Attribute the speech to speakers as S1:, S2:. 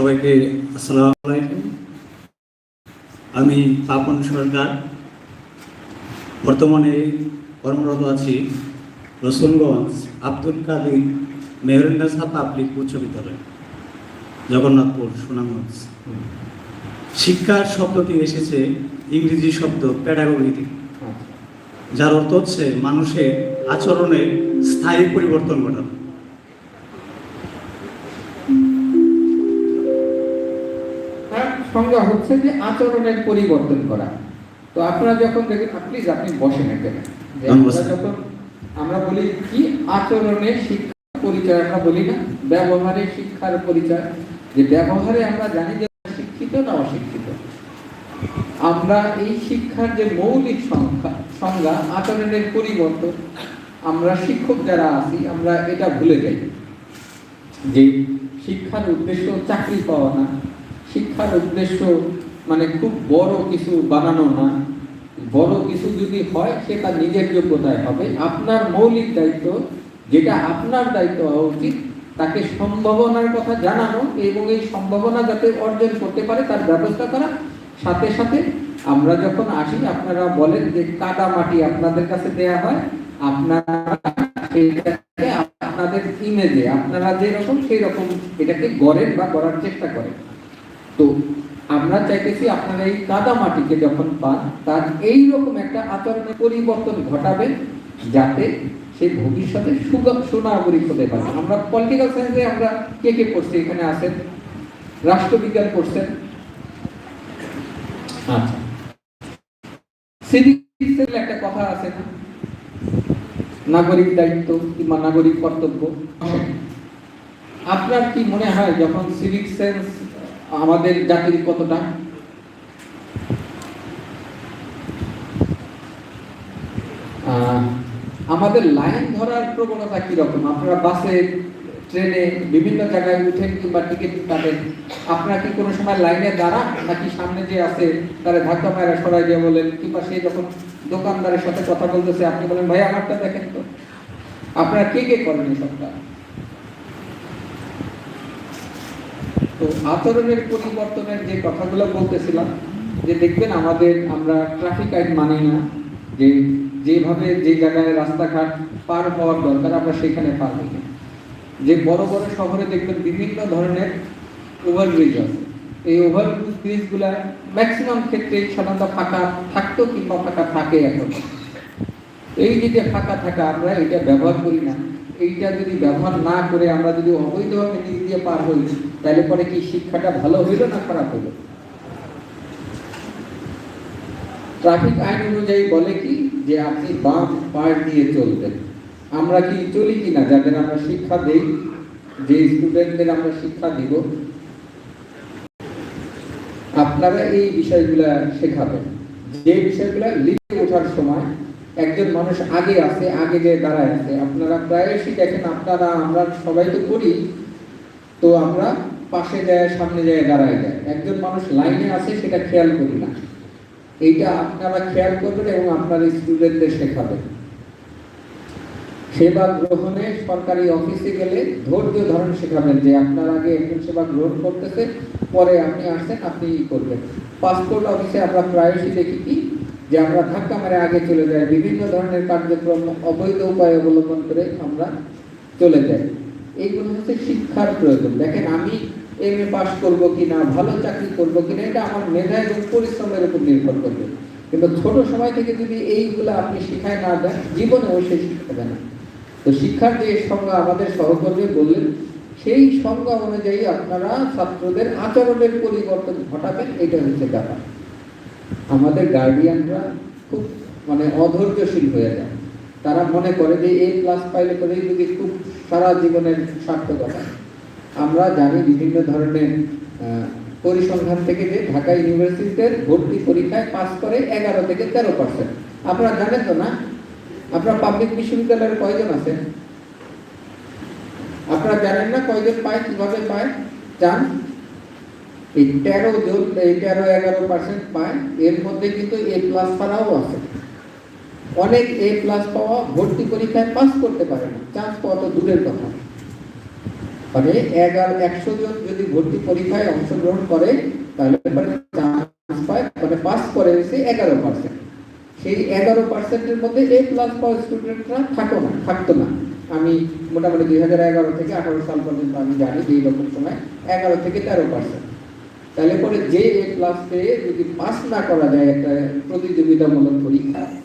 S1: সবাইকে আসসালাম আলাইকুম। আমি পাপন সরকার। বর্তমানে কর্মরত আছি রসুলগঞ্জ আব্দুল কাদির মেহরুন্নেসা পাবলিক উচ্চ বিদ্যালয়, জগন্নাথপুর, সুনামগঞ্জ। শিক্ষার শব্দটি এসেছে ইংরেজি শব্দ প্যাডাগোগি থেকে যার অর্থ হচ্ছে মানুষের আচরণে স্থায়ী পরিবর্তন ঘটানো।
S2: সংজ্ঞা হচ্ছে যে আচরণের পরিবর্তন করা। তো আপনারা যখন দেখেন প্লিজ আপনি বসেন এখানে। যখন আমরা বলি কি? আচরণের শিক্ষা পরিচয় আমরা বলি না ব্যবহারে শিক্ষার পরিচয়। যে ব্যবহারে আমরা জানি যে শিক্ষিত না অশিক্ষিত। আমরা এই শিক্ষার যে মৌলিক সংখ্যা সংজ্ঞা আচরণের পরিবর্তন আমরা শিক্ষক যারা আছি আমরা এটা ভুলে যাই। যে শিক্ষার উদ্দেশ্য চাকরি পাওয়া না শিক্ষার উদ্দেশ্য মানে খুব বড় কিছু বানানো না। বড় কিছু যদি হয়, সেটা নিজের যোগ্যতায় হবে। আপনার মৌলিক দায়িত্ব, যেটা আপনার দায়িত্ব হওয়া উচিত, তাকে সম্ভাবনার কথা জানানো এবং এই সম্ভাবনা যাতে অর্জন করতে পারে, তার ব্যবস্থা করা। সাথে সাথে আমরা যখন আসি, আপনারা বলেন যে কাদা মাটি আপনাদের কাছে দেয়া হয়, আপনারা আপনাদের ইমেজে আপনারা যেরকম সেই রকম এটাকে গড়েন বা করার চেষ্টা করেন। তো আমরা চাইতেছি আপনারা এই কাদা মাটিকে যখন পান, তার এই রকম একটা আচরণের পরিবর্তন ঘটাবে যাতে সে ভবিষ্যতে সুগম সুনাগরিক হতে পারে। আমরা পলিটিক্যাল সায়েন্সে আমরা কে কে পড়ছি, এখানে আছেন, রাষ্ট্রবিজ্ঞান পড়ছেন। আচ্ছা। একটা কথা আছে না? নাগরিক দায়িত্ব কিংবা নাগরিক কর্তব্য। আপনার কি মনে হয়, যখন সিভিক সেন্স আমাদের জাতির কতটা? আমাদের লাইন ধরার প্রবণতা কীরকম? আপনারা বাসে, ট্রেনে বিভিন্ন জায়গায় উঠেন কিংবা টিকিট কাটেন, আপনারা কি কোনো সময় লাইনে দাঁড়ান নাকি সামনে যে আছে তারা ধাক্কা মারা সরাই দিয়ে বলেন? কিংবা সে যখন দোকানদারের সাথে কথা বলতেছে, আপনি বলেন, ভাই, আমারটা দেখেন তো। আপনারা কে কে করেন এই সবটা? তো আচরণের পরিবর্তনের যে কথাগুলো বলতেছিলাম, যে দেখবেন আমাদের আমরা ট্রাফিক আইন মানি না, যে যেভাবে যে জায়গায় রাস্তাঘাট পার হওয়ার দরকার আমরা সেখানে পার হই যে বড় বড় শহরে দেখবেন বিভিন্ন ধরনের ওভারব্রিজ আছে। এই ওভারব্রিজগুলা ম্যাক্সিমাম ক্ষেত্রে সাধারণত ফাঁকা থাকতো কিংবা ফাঁকা থাকে এখন। এই যে যে ফাঁকা থাকা, আমরা এটা ব্যবহার করি না। এইটা যদি ব্যবহার না করে আমরা যদি অবৈধভাবে নিচ দিয়ে পার হই, তাহলে পরে কি শিক্ষাটা ভালো হইল না খারাপ হইল? ট্রাফিক আইন অনুযায়ী বলে কি যে আপনি বাম পাশ দিয়ে চলবেন। আমরা কি চলি কিনা? যাদের আমরা শিক্ষা দেই, যে স্টুডেন্টদের আমরা শিক্ষা দিব, আপনারা এই বিষয়গুলা শেখাবেন। যে বিষয়গুলা লিখে ওঠার সময় একজন মানুষ আগে আছে, আগে যে দাঁড়ায় আছে, আপনারা প্রায়শই দেখেন, আপনারা, আমরা সবাই তো করি, তো আমরা পাশে যায়, সামনে যায়, দাঁড়ায় যায়। একজন মানুষ লাইনে আছে, সেটা খেয়াল করি না। এইটা আপনারা খেয়াল করবেন এবং আপনার স্টুডেন্টদের শেখাবেন। সেবা গ্রহণে সরকারি অফিসে গেলে ধৈর্য ধরন শেখাবেন যে আপনার আগে একজন সেবা গ্রহণ করতেছে, পরে আপনি আসছেন, আপনি ই করবেন। পাসপোর্ট অফিসে আমরা প্রায়শই দেখি কি যে আমরা ধাক্কা মারে আগে চলে যাই, বিভিন্ন ধরনের কার্যক্রম, অবৈধ উপায় অবলম্বন করে আমরা চলে যাই। এইগুলো হচ্ছে শিক্ষার প্রয়োজন। দেখেন, আমি এম এ পাস করব কিনা, ভালো চাকরি করব কিনা, এটা আমার মেধা এবং পরিশ্রমের উপর নির্ভর করবে। কিন্তু ছোট সময় থেকে যদি এইগুলো আপনি শিখায় না দেন জীবনেও সে শিখাবে না। তো শিক্ষার যে সংজ্ঞা আমাদের সহকর্মী বললেন, সেই সংজ্ঞা অনুযায়ী আপনারা ছাত্রদের আচরণের পরিবর্তন ঘটাবেন, এটা হচ্ছে ব্যাপার। আমাদের গার্ডিয়ানরা খুব মানে অধৈর্যশীল হয়ে যায়। তারা মনে করে যে এই ক্লাস পাইলে করেই যদি খুব সারা জীবনের সার্থকতা আমরা জানি বিভিন্ন ধরনের পরিসংখ্যান থেকে যে ঢাকা ইউনিভার্সিটিতে ভর্তি পরীক্ষায় পাস করে এগারো থেকে তেরো পার্সেন্ট আপনারা জানেন তো না? আপনার পাবলিক বিশ্ববিদ্যালয়ের কয়জন আছেন? আপনারা জানেন না কয়জন পায়, কীভাবে পায়? জান? এই তেরো জন তেরো এগারো পার্সেন্ট পায়, এর মধ্যে কিন্তু এ প্লাস ছাড়াও আছে। অনেক এ প্লাস পাওয়া ভর্তি পরীক্ষায় পাস করতে পারে না চান্স পাওয়া তো দূরের কথা। মানে এগারো, একশো জন যদি ভর্তি পরীক্ষায় অংশগ্রহণ করে, তাহলে চান্স পায় মানে পাস করে হচ্ছে এগারো পার্সেন্ট সেই এগারো পার্সেন্টের মধ্যে এ প্লাস পাওয়া স্টুডেন্টরা থাকো না, থাকতো না। আমি মোটামুটি দুই হাজার এগারো থেকে আঠারো সাল পর্যন্ত আমি জানি যে এইরকম সময় এগারো থেকে তেরো পার্সেন্ট তাহলে পরে যে এ প্লাস পেয়ে যদি পাস না করা যায় একটা প্রতিযোগিতামূলক পরীক্ষা।